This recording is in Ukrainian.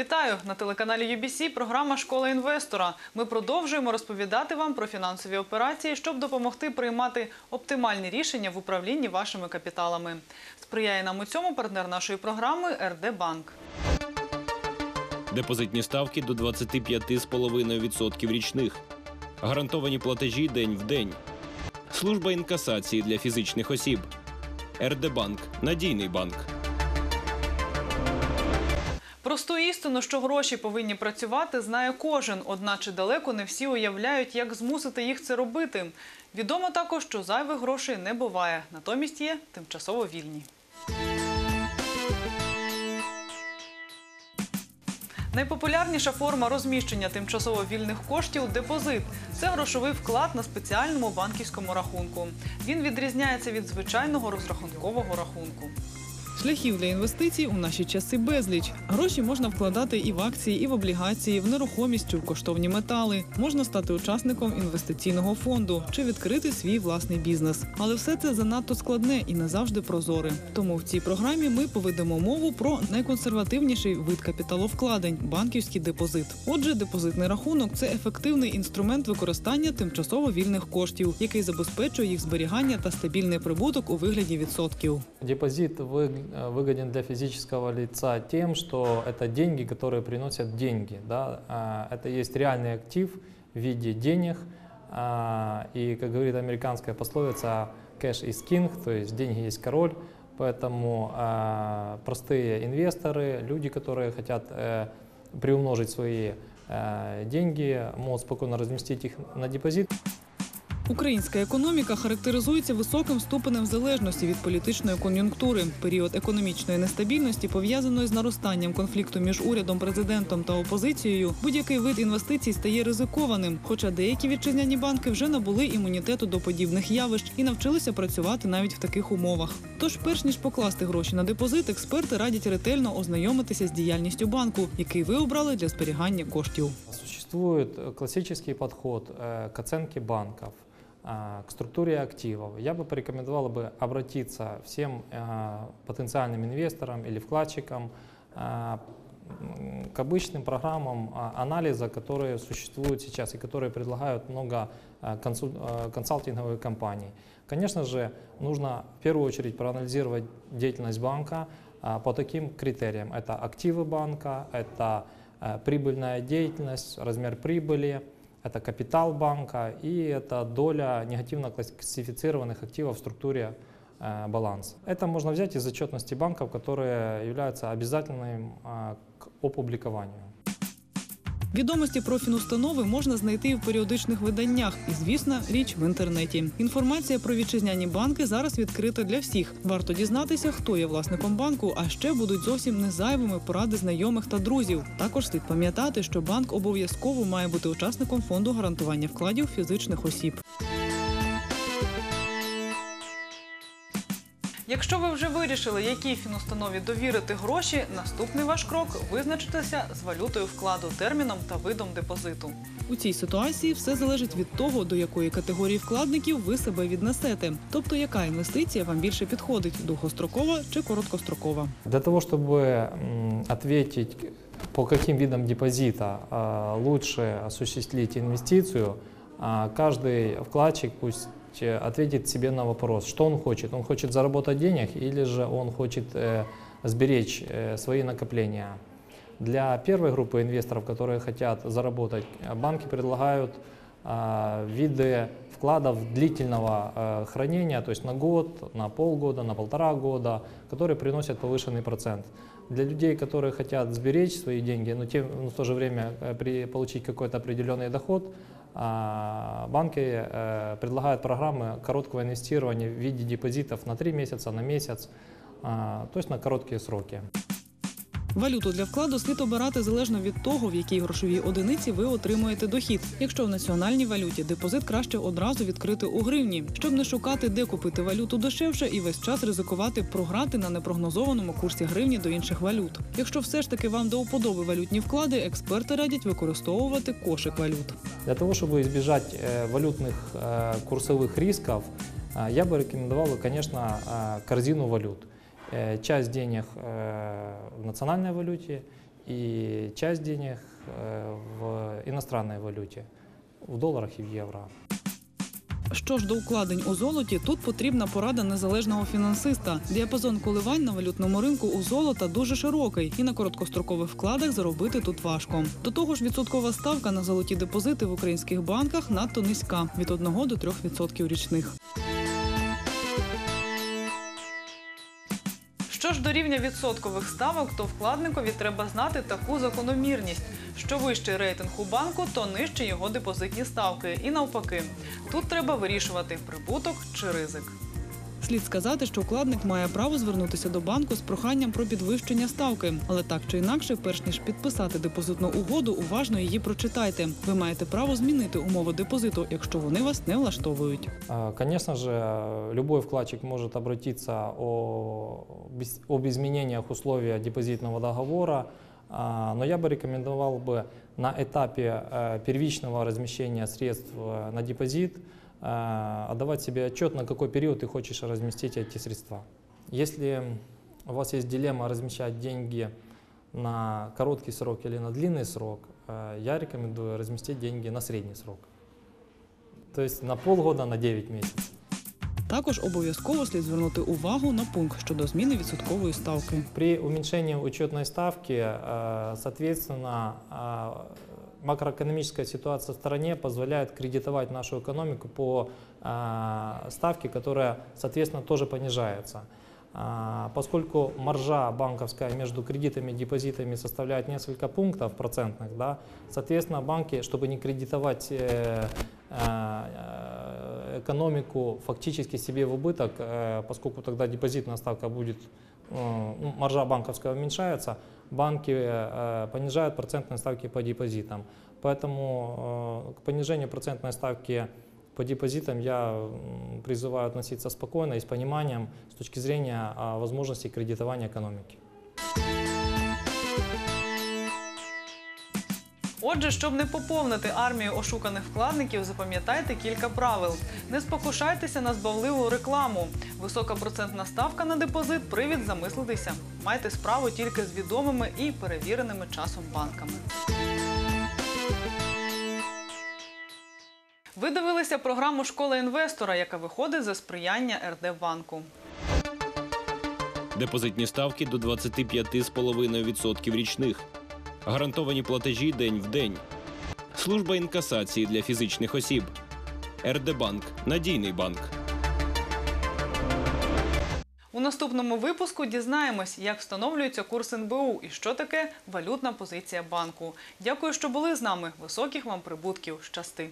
Вітаю на телеканалі UBC. Програма Школа інвестора. Ми продовжуємо розповідати вам про фінансові операції, щоб допомогти приймати оптимальні рішення в управлінні вашими капіталами. Сприяє нам у цьому партнер нашої програми РД Банк. Депозитні ставки до 25,5% річних. Гарантовані платежі день в день. Служба інкасації для фізичних осіб. РД Банк надійний банк. Просту істину, що гроші повинні працювати, знає кожен. Одначе далеко не всі уявляють, як змусити їх це робити. Відомо також, що зайвих грошей не буває, натомість є тимчасово вільні. Найпопулярніша форма розміщення тимчасово вільних коштів депозит. Це грошовий вклад на спеціальному банківському рахунку. Він відрізняється від звичайного розрахункового рахунку. Шляхів для інвестицій у наші часи безліч. Гроші можна вкладати і в акції, і в облігації, в нерухомість чи в коштовні метали. Можна стати учасником інвестиційного фонду чи відкрити свій власний бізнес. Але все це занадто складне і не завжди прозоре. Тому в цій програмі ми поведемо мову про найконсервативніший вид капіталовкладень банківський депозит. Отже, депозитний рахунок це ефективний інструмент використання тимчасово вільних коштів, який забезпечує їх зберігання та стабільний прибуток у вигляді відсотків. Депозит э, выгоден для физического лица тем, что это деньги, которые приносят деньги. Да? А, Это есть реальный актив в виде денег. А, И, как говорит американская пословица, cash is king, то есть деньги есть король. Поэтому а, простые инвесторы, люди, которые хотят э, приумножить свои э, деньги, могут спокойно разместить их на депозит. Українська економіка характеризується високим ступенем залежності від політичної кон'юнктури. Період економічної нестабільності пов'язаної з наростанням конфлікту між урядом, президентом та опозицією. Будь-який вид інвестицій стає ризикованим. Хоча деякі вітчизняні банки вже набули імунітету до подібних явищ і навчилися працювати навіть в таких умовах. Тож, перш ніж покласти гроші на депозит, експерти радять ретельно ознайомитися з діяльністю банку, який ви обрали для зберігання коштів. Существует э, классический подход э, к оценке банков, а, к структуре активов. Я бы порекомендовал бы обратиться всем а, потенциальным инвесторам или вкладчикам а, к обычным программам а, анализа, которые существуют сейчас и которые предлагают много а, а, консалтинговых компаний. Конечно же, нужно в первую очередь проанализировать деятельность банка а, по таким критериям. Это активы банка, это прибыльная деятельность, размер прибыли, это капитал банка и это доля негативно классифицированных активов в структуре э, баланса. Это можно взять из отчетности банков, которые являются обязательным э, к опубликованию. Відомості про фінустанови можна знайти і в періодичних виданнях, і звісно, річ в інтернеті. Інформація про вітчизняні банки зараз відкрита для всіх. Варто дізнатися, хто є власником банку, а ще будуть зовсім не зайвими поради знайомих та друзів. Також слід пам'ятати, що банк обов'язково має бути учасником фонду гарантування вкладів фізичних осіб. Якщо ви вже вирішили, якій фінустанові довірити гроші, наступний ваш крок визначитися з валютою вкладу, терміном та видом депозиту. У цій ситуації все залежить від того, до якої категорії вкладників ви себе віднесете, тобто яка інвестиція вам більше підходить довгострокова чи короткострокова. Для того, чтобы м, ответить, по каким видам депозита а, лучше осуществить инвестицию, а, каждый вкладчик пусть э, ответит себе на вопрос, что он хочет. Он хочет заработать денег или же он хочет э, сберечь э, свои накопления. Для первой группы инвесторов, которые хотят заработать, э, банки предлагают а, виды вкладов длительного э, хранения, то есть на год, на полгода, на полтора года, которые приносят повышенный процент. Для людей, которые хотят сберечь свои деньги, но, тем, но в то же время э, при, получить какой-то определенный доход, банки э, предлагают программы короткого инвестирования в виде депозитов на 3 месяца, на месяц, то есть на короткие сроки. Валюту для вкладу слід обирати залежно від того, в якій грошовій одиниці ви отримуєте дохід. Якщо в національній валюті депозит краще одразу відкрити у гривні, щоб не шукати, де купити валюту дешевше і весь час ризикувати програти на непрогнозованому курсі гривні до інших валют. Якщо все ж таки вам до уподоби валютні вклади, експерти радять використовувати кошик валют. Для того, чтобы избежать э, валютных э, курсовых рисков, э, я бы рекомендовал, бы, конечно, э, корзину валют. Э, Часть денег э, в национальной валюте и часть денег э, в иностранной валюте, в долларах и в евро. Що ж до укладень у золоті, тут потрібна порада незалежного фінансиста. Діапазон коливань на валютному ринку у золота дуже широкий, і на короткострокових вкладах заробити тут важко. До того ж, відсоткова ставка на золоті депозити в українських банках надто низька від 1 до 3% річних. Що ж до рівня відсоткових ставок, то вкладникові треба знати таку закономірність. Що вищий рейтинг у банку, то нижче його депозитні ставки. І навпаки, тут треба вирішувати прибуток чи ризик. Слід сказати, що вкладник має право звернутися до банку з проханням про підвищення ставки, але так чи інакше, перш ніж підписати депозитну угоду, уважно її прочитайте. Ви маєте право змінити умови депозиту, якщо вони вас не влаштовують. А, Конечно же, э, любой вкладчик может обратиться о, без- об изменениях условия депозитного договора, а, но я бы рекомендовал бы на этапе э, первичного размещения средств э, на депозит э, отдавать себе отчет, на какой период ты хочешь разместить эти средства. Если у вас есть дилемма размещать деньги на короткий срок или на длинный срок, э, я рекомендую разместить деньги на средний срок. То есть на полгода, на 9 месяцев. Також обов'язково слід звернути увагу на пункт щодо зміни відсоткової ставки. При уменьшении учетной ставки, э, соответственно, э, макроэкономическая ситуация в стране позволяет кредитовать нашу экономику по э, ставке, которая, соответственно, тоже понижается. А, Поскольку маржа банковская между кредитами и депозитами составляет несколько пунктов процентных, да, соответственно, банки, чтобы не кредитовать э, э, экономику фактически себе в убыток, э, поскольку тогда депозитная ставка будет, э, ну, маржа банковская уменьшается, банки э, понижают процентные ставки по депозитам. Поэтому э, к понижению процентной ставки по депозитам я призываю относиться спокойно и с пониманием с точки зрения а, возможности кредитования экономики. Отже, щоб не поповнити армію ошуканих вкладників, запам'ятайте кілька правил. Не спокушайтеся на збавливу рекламу. Висока процентна ставка на депозит привід замислитися. Майте справу тільки з відомими і перевіреними часом банками. Ви дивилися програму Школа інвестора, яка виходить за сприяння РД банку. Депозитні ставки до 25,5% річних. Гарантовані платежі день в день. Служба інкасації для фізичних осіб. РДБанк надійний банк. У наступному випуску дізнаємось, як встановлюється курс НБУ і що таке валютна позиція банку. Дякую, що були з нами. Високих вам прибутків. Щасти!